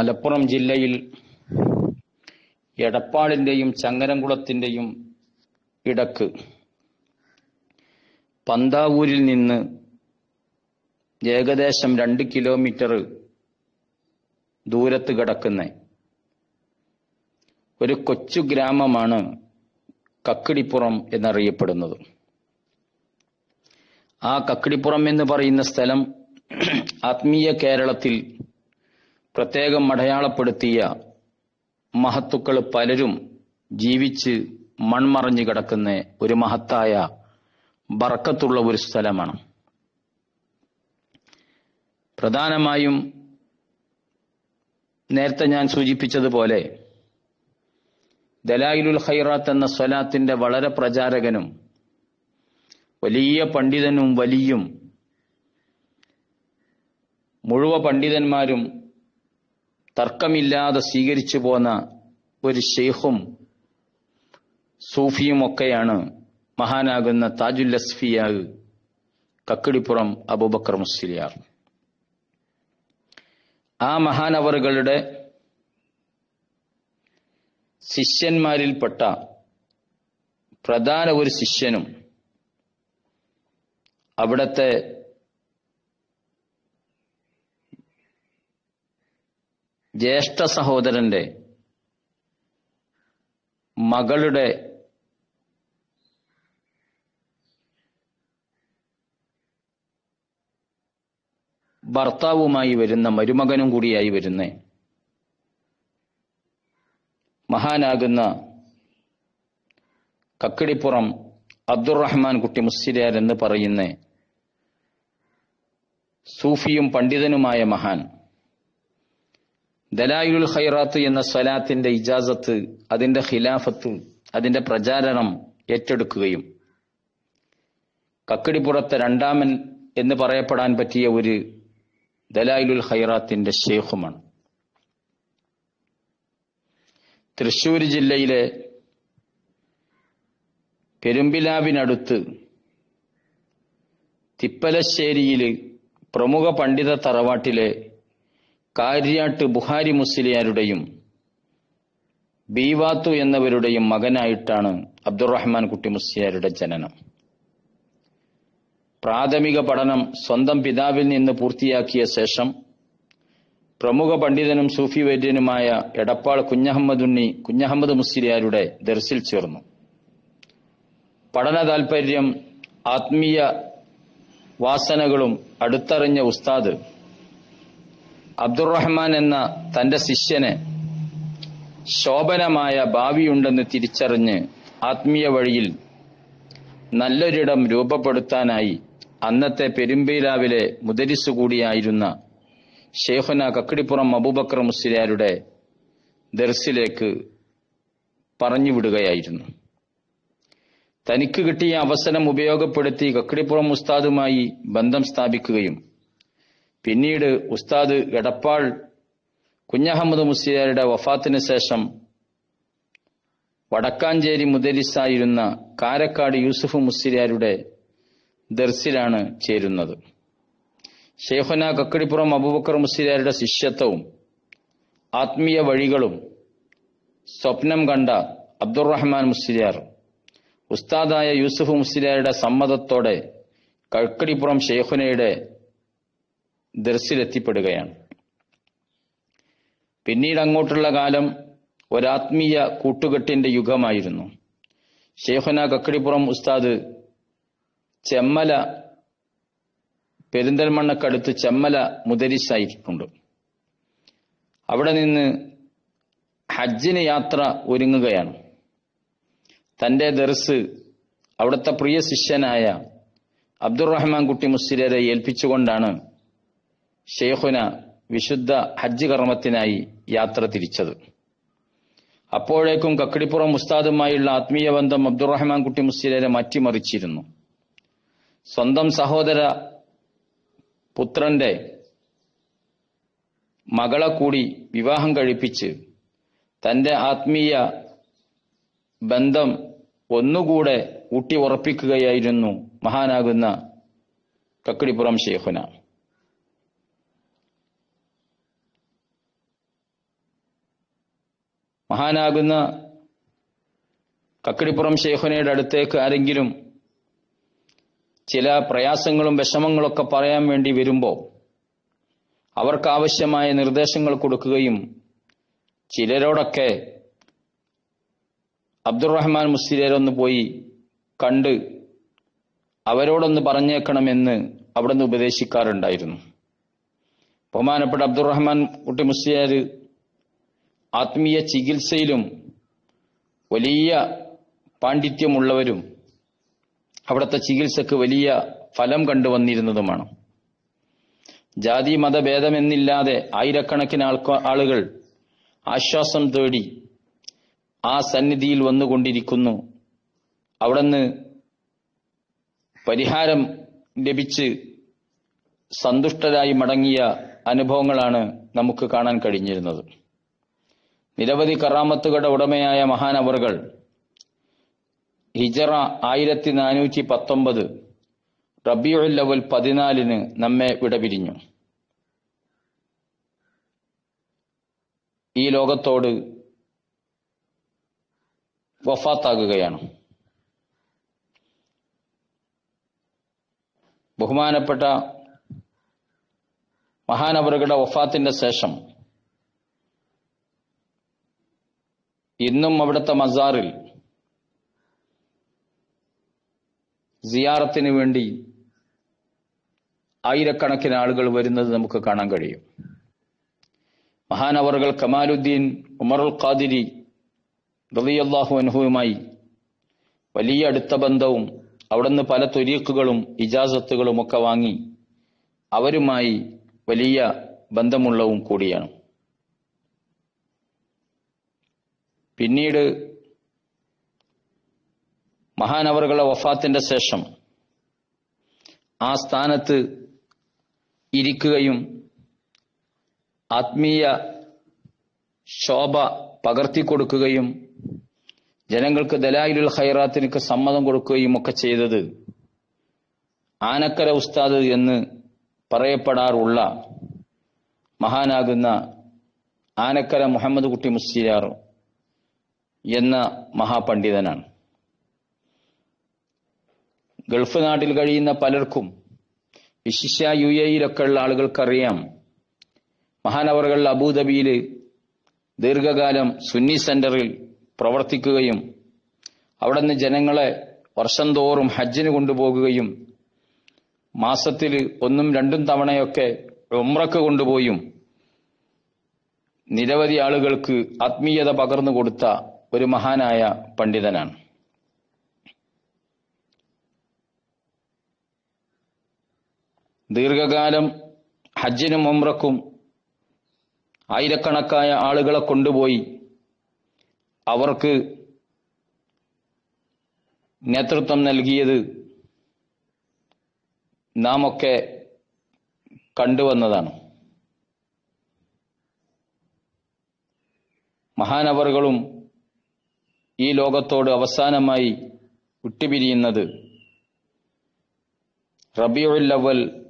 മലപ്പുറം ജില്ലയിൽ എടപ്പാളിന്റെയും ചങ്ങരംകുളത്തിന്റെയും ഇടയ്ക്ക് പന്താവൂരിൽ നിന്ന് ഏകദേശം രണ്ട് കിലോമീറ്റർ ദൂരത്ത് കിടക്കുന്ന ഒരു കൊച്ചു ഗ്രാമമാണ് കക്കിടിപ്പുറം എന്നറിയപ്പെടുന്നത്. ആ കക്കിടിപ്പുറം എന്ന് പറയുന്ന സ്ഥലം ആത്മീയ കേരളത്തിൽ പ്രത്യേകം അടയാളപ്പെടുത്തിയ മഹത്തുക്കൾ പലരും ജീവിച്ച് മൺമറഞ്ഞു കിടക്കുന്ന ഒരു മഹത്തായ ബർക്കത്തുള്ള ഒരു സ്ഥലമാണ്. പ്രധാനമായും നേരത്തെ ഞാൻ സൂചിപ്പിച്ചതുപോലെ ദലായിലുൽ ഖൈറാത്ത് എന്ന സ്വലാത്തിന്റെ വളരെ പ്രചാരകനും വലിയ പണ്ഡിതനും വലിയും മുഴുവ പണ്ഡിതന്മാരും തർക്കമില്ലാതെ സ്വീകരിച്ചു പോന്ന ഒരു ഷെയ്ഖും സൂഫിയും ഒക്കെയാണ് മഹാനാകുന്ന താജുൽ അസ്ഫിയാഗ് കക്കിടിപ്പുറം അബൂബക്കർ മുസ്ലിയാർ. ആ മഹാനവറുകളുടെ ശിഷ്യന്മാരിൽപ്പെട്ട പ്രധാന ഒരു ശിഷ്യനും അവിടത്തെ ജ്യേഷ്ഠ സഹോദരന്റെ മകളുടെ ഭർത്താവുമായി വരുന്ന മരുമകനും കൂടിയായി വരുന്ന മഹാനാകുന്ന കക്കിടിപ്പുറം അബ്ദുറഹ്മാൻ കുട്ടി മുസ്ലിയാർ എന്ന് പറയുന്ന സൂഫിയും പണ്ഡിതനുമായ മഹാൻ ദലായുൽ ഖൈറാത്ത് എന്ന സ്വലാത്തിന്റെ ഇജാസത്ത് അതിന്റെ ഖിലാഫത്ത് അതിന്റെ പ്രചാരണം ഏറ്റെടുക്കുകയും കക്കടിപ്പുറത്തെ രണ്ടാമൻ എന്ന് പറയപ്പെടാൻ പറ്റിയ ഒരു ദലായിലുൽ ഖൈറാത്തിന്റെ ഷെയ്ഖുമാണ് തൃശൂർ ജില്ലയിലെ പെരുമ്പിലാവിനടുത്ത് തിപ്പലശ്ശേരിയിൽ പ്രമുഖ പണ്ഡിത തറവാട്ടിലെ കാര്യാട്ട് ബുഹാരി മുസ്ലിയാരുടെയും ബീവാത്തു എന്നവരുടെയും മകനായിട്ടാണ് അബ്ദുറഹ്മാൻ കുട്ടി മുസ്ലിയാരുടെ ജനനം. പ്രാഥമിക പഠനം സ്വന്തം പിതാവിൽ നിന്ന് പൂർത്തിയാക്കിയ ശേഷം പ്രമുഖ പണ്ഡിതനും സൂഫി വൈദ്യനുമായ എടപ്പാൾ കുഞ്ഞഹമ്മദുണ്ണി കുഞ്ഞഹമ്മദ് മുസ്ലിയാരുടെ ദർസിൽ ചേർന്നു. പഠന താൽപര്യം ആത്മീയ വാസനകളും അടുത്തറിഞ്ഞ ഉസ്താദ് അബ്ദുറഹ്മാൻ എന്ന തന്റെ ശിഷ്യന് ശോഭനമായ ഭാവിയുണ്ടെന്ന് തിരിച്ചറിഞ്ഞ് ആത്മീയ വഴിയിൽ നല്ലൊരിടം രൂപപ്പെടുത്താനായി അന്നത്തെ പെരുമ്പീരാവിലെ മുദരിസ് കൂടിയായിരുന്ന ഷെയ്ഖുന കക്കിടിപ്പുറം അബൂബക്കർ മുസ്ലിയാരുടെ ദർസിലേക്ക് പറഞ്ഞുവിടുകയായിരുന്നു. തനിക്ക് കിട്ടിയ അവസരം ഉപയോഗപ്പെടുത്തി കക്കിടിപ്പുറം ഉസ്താദുമായി ബന്ധം സ്ഥാപിക്കുകയും പിന്നീട് ഉസ്താദ് എടപ്പാൾ കുഞ്ഞഹമ്മദ് മുസ്ലിയാരുടെ വഫാത്തിന് ശേഷം വടക്കാഞ്ചേരി മുദരിസായിരുന്ന കാരക്കാട് യൂസുഫ് മുസ്ലിയാരുടെ ദർസിലാണ് ചേരുന്നത്. ഷെയ്ഖുന കക്കടിപ്പുറം അബൂബക്കർ മുസ്ലിയാരുടെ ശിഷ്യത്വവും ആത്മീയ വഴികളും സ്വപ്നം കണ്ട അബ്ദുറഹ്മാൻ മുസ്ലിയാർ ഉസ്താദായ യൂസുഫ് മുസ്ലിയാരുടെ സമ്മതത്തോടെ കക്കടിപ്പുറം ഷെയ്ഖുനയുടെ ദർസിലെത്തിപ്പെടുകയാണ് പിന്നീട് അങ്ങോട്ടുള്ള കാലം ഒരാത്മീയ കൂട്ടുകെട്ടിന്റെ യുഗമായിരുന്നു. ഷേഹന കക്കടിപ്പുറം ഉസ്താദ് ചെമ്മല പെരിന്തൽമണ്ണക്കടുത്ത് ചെമ്മല മുദരിസായിട്ടുണ്ട് അവിടെ നിന്ന് ഹജ്ജിന് യാത്ര ഒരുങ്ങുകയാണ്. തന്റെ ദർസ് അവിടുത്തെ പ്രിയ ശിഷ്യനായ അബ്ദുറഹ്മാൻ കുട്ടി മുസ്ലിരെ ഏൽപ്പിച്ചുകൊണ്ടാണ് ഷെയ്ഖുന വിശുദ്ധ ഹജ്ജ് കർമ്മത്തിനായി യാത്ര തിരിച്ചത്. അപ്പോഴേക്കും കക്കടിപ്പുറം ഉസ്താദുമായുള്ള ആത്മീയ ബന്ധം അബ്ദുറഹ്മാൻ കുട്ടി മുസ്ലിരെ മാറ്റിമറിച്ചിരുന്നു. സ്വന്തം സഹോദര പുത്രന്റെ മകളെ കൂടി വിവാഹം കഴിപ്പിച്ച് തന്റെ ആത്മീയ ബന്ധം ഒന്നുകൂടെ ഊട്ടി ഉറപ്പിക്കുകയായിരുന്നു മഹാനാകുന്ന കക്കിടിപ്പുറം ഷേഖുന മഹാനാകുന്ന കക്കടിപ്പുറം ശേഖുനയുടെ അടുത്തേക്ക് ആരെങ്കിലും ചില പ്രയാസങ്ങളും വിഷമങ്ങളൊക്കെ പറയാൻ വേണ്ടി വരുമ്പോൾ അവർക്കാവശ്യമായ നിർദ്ദേശങ്ങൾ കൊടുക്കുകയും ചിലരോടൊക്കെ അബ്ദുറഹ്മാൻ മുസ്ലിരൊന്ന് പോയി കണ്ട് അവരോടൊന്ന് പറഞ്ഞേക്കണമെന്ന് അവിടെ നിന്ന് ഉപദേശിക്കാറുണ്ടായിരുന്നു. ബഹുമാനപ്പെട്ട അബ്ദുറഹ്മാൻ കുട്ടി മുസ്ലിയാർ ആത്മീയ ചികിത്സയിലും വലിയ പാണ്ഡിത്യമുള്ളവരും അവിടുത്തെ ചികിത്സക്ക് വലിയ ഫലം കണ്ടുവന്നിരുന്നതുമാണ്. ജാതി മതഭേദമെന്നില്ലാതെ ആയിരക്കണക്കിന് ആൾക്കാ ആളുകൾ ആശ്വാസം തേടി ആ സന്നിധിയിൽ വന്നുകൊണ്ടിരിക്കുന്നു. അവിടുന്ന് പരിഹാരം ലഭിച്ച് സന്തുഷ്ടരായി മടങ്ങിയ അനുഭവങ്ങളാണ് നമുക്ക് കാണാൻ കഴിഞ്ഞിരുന്നത്. നിരവധി കറാമത്തുകളുടെ ഉടമയായ മഹാനവറുകൾ. ഹിജറ ആയിരത്തി നാനൂറ്റി പത്തൊമ്പത് റബിയുല്ലവൽ ലവൽ പതിനാലിന് നമ്മെ വിടപിരിഞ്ഞു. ഈ ലോകത്തോട് വഫാത്താകുകയാണ്. ബഹുമാനപ്പെട്ട മഹാനവറുകളുടെ വഫാത്തിന്റെ ശേഷം ഇന്നും അവിടുത്തെ മസാറിൽ സിയാറത്തിന് വേണ്ടി ആയിരക്കണക്കിന് ആളുകൾ വരുന്നത് നമുക്ക് കാണാൻ കഴിയും. മഹാനവറുകൾ കമാലുദ്ദീൻ ഉമറുൽ ഖാദിരി റളിയല്ലാഹു അനുഹുവുമായി വലിയ അടുത്ത ബന്ധവും അവിടുന്ന് പല തൊരീക്കുകളും ഇജാസത്തുകളും ഒക്കെ വാങ്ങി അവരുമായി വലിയ ബന്ധമുള്ളവും കൂടിയാണ്. പിന്നീട് മഹാനവറുകളുടെ വഫാത്തിന്റെ ശേഷം ആ സ്ഥാനത്ത് ഇരിക്കുകയും ആത്മീയ ശോഭ പകർത്തി കൊടുക്കുകയും ജനങ്ങൾക്ക് ദലായിലുൽ ഹൈറാത്തിനൊക്കെ സമ്മതം കൊടുക്കുകയും ഒക്കെ ചെയ്തത് ആനക്കര ഉസ്താദ് എന്ന് പറയപ്പെടാറുള്ള മഹാനാകുന്ന ആനക്കര മുഹമ്മദ് കുട്ടി മുസ്ലിയാർ. എന്ന മഹാപണ്ഡിതനാണ്. ഗൾഫ് നാട്ടിൽ കഴിയുന്ന പലർക്കും വിശിഷ്യ യു എയിലൊക്കെ ഉള്ള ആളുകൾക്കറിയാം. മഹാനവറുകൾ അബൂദബിയിൽ ദീർഘകാലം സുന്നി സെന്ററിൽ പ്രവർത്തിക്കുകയും അവിടെ നിന്ന് ജനങ്ങളെ വർഷം തോറും ഹജ്ജിന് കൊണ്ടുപോകുകയും മാസത്തിൽ ഒന്നും രണ്ടും തവണയൊക്കെ ഉമ്രക്ക് കൊണ്ടുപോയും. നിരവധി ആളുകൾക്ക് ആത്മീയത പകർന്നു കൊടുത്ത ഒരു മഹാനായ പണ്ഡിതനാണ്. ദീർഘകാലം ഹജ്ജിനും ഉമ്രക്കും ആയിരക്കണക്കായ ആളുകളെ കൊണ്ടുപോയി അവർക്ക് നേതൃത്വം നൽകിയത് നാം ഒക്കെ കണ്ടുവന്നതാണ്. മഹാനവറുകളും ഈ ലോകത്തോട് അവസാനമായി വിട്ടുപിരിയുന്നത് റബിയുൽ അവൽ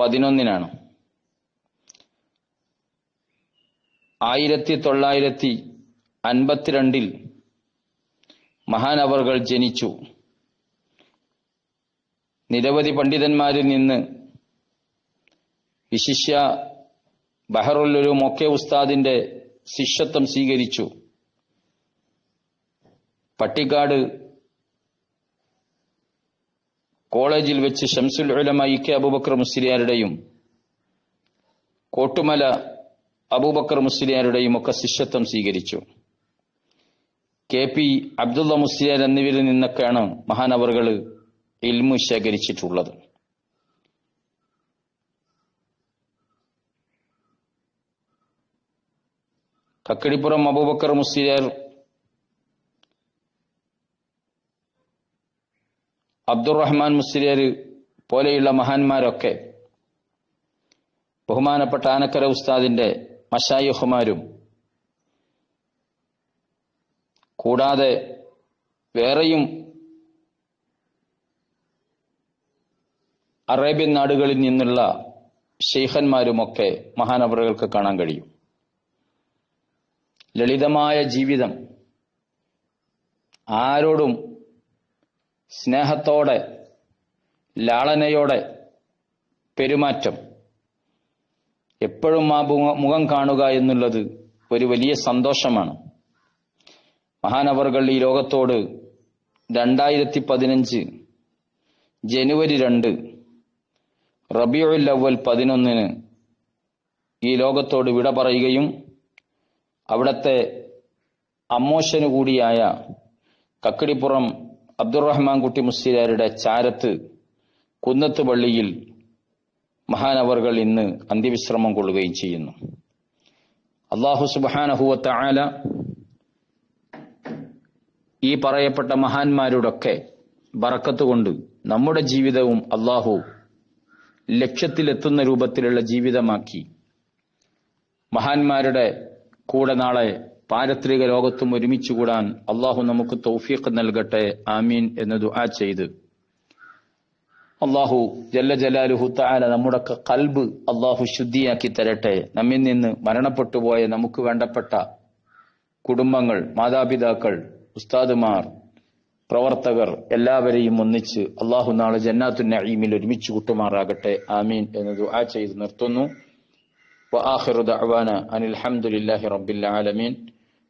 പതിനൊന്നിനാണ്. ആയിരത്തി തൊള്ളായിരത്തി അൻപത്തിരണ്ടിൽ മഹാനവറുകൾ ജനിച്ചു. നിരവധി പണ്ഡിതന്മാരിൽ നിന്ന് വിശിഷ്യ ബഹറുല്ലൊരു മൊക്കെ ഉസ്താദിന്റെ ശിഷ്യത്വം സ്വീകരിച്ചു. പട്ടിക്കാട് കോളേജിൽ വെച്ച് ഷംസുൽ ഉലമ ഇ കെ അബൂബക്കർ മുസ്ലിയാരുടെയും കോട്ടുമല അബൂബക്കർ മുസ്ലിയാരുടെയും ഒക്കെ ശിഷ്യത്വം സ്വീകരിച്ചു. കെ പി അബ്ദുള്ള മുസ്ലിയാർ എന്നിവരിൽ നിന്നൊക്കെയാണ് മഹാനവറുകൾ ഇൽമു ശേഖരിച്ചിട്ടുള്ളത്. കക്കടിപ്പുറം അബൂബക്കർ മുസ്ലിയാർ അബ്ദുറഹ്മാൻ മുസ്ലിയർ പോലെയുള്ള മഹാന്മാരൊക്കെ ബഹുമാനപ്പെട്ട ആനക്കര ഉസ്താദിന്റെ മഷായുഹുമാരും കൂടാതെ വേറെയും അറേബ്യൻ നാടുകളിൽ നിന്നുള്ള ഷെയ്ഖന്മാരുമൊക്കെ മഹാനവറുകൾക്ക് കാണാൻ കഴിയും. ലളിതമായ ജീവിതം ആരോടും സ്നേഹത്തോടെ ലാളനയോടെ പെരുമാറ്റം. എപ്പോഴും ആ മുഖം കാണുക എന്നുള്ളത് ഒരു വലിയ സന്തോഷമാണ്. മഹാനവറുകൾ ഈ ലോകത്തോട് രണ്ടായിരത്തി പതിനഞ്ച് ജനുവരി രണ്ട് റബിയുൽ അവൽ പതിനൊന്നിന് ഈ ലോകത്തോട് വിട പറയുകയും അവിടത്തെ അമ്മോശനു കൂടിയായ കക്കടിപ്പുറം അബ്ദുറഹ്മാൻ കുട്ടി മുസ്ലിയാരുടെ ചാരത്ത് കുന്നത്ത് പള്ളിയിൽ മഹാനവറുകൾ ഇന്ന് അന്ത്യവിശ്രമം കൊള്ളുകയും ചെയ്യുന്നു. അള്ളാഹു സുബാനഹുവത്ത ആല ഈ പറയപ്പെട്ട മഹാന്മാരോടൊക്കെ ബറക്കത്ത് കൊണ്ട് നമ്മുടെ ജീവിതവും അള്ളാഹു ലക്ഷ്യത്തിലെത്തുന്ന രൂപത്തിലുള്ള ജീവിതമാക്കി മഹാന്മാരുടെ കൂടെ നാളെ പാരത്രിക ലോകത്തും ഒരുമിച്ച് കൂടാൻ അള്ളാഹു നമുക്ക് തൗഫീഖ് നൽകട്ടെ ആമീൻ എന്ന് ദുആ ചെയ്ത് അള്ളാഹു ജല്ല ജലാലുഹു താല നമ്മുടെ കൽബ് അള്ളാഹു ശുദ്ധിയാക്കി തരട്ടെ നമ്മിൽ നിന്ന് മരണപ്പെട്ടു പോയ നമുക്ക് വേണ്ടപ്പെട്ട കുടുംബങ്ങൾ മാതാപിതാക്കൾ ഉസ്താദുമാർ പ്രവർത്തകർ എല്ലാവരെയും ഒന്നിച്ച് അള്ളാഹു നാളെ ജന്നാത്തു നഈമിൽ ഒരുമിച്ച് കൂട്ടുമാറാകട്ടെ ആമീൻ എന്ന് ദുആ ചെയ്ത് നിർത്തുന്നു وآخر دعوانا أن الحمد لله رب العالمين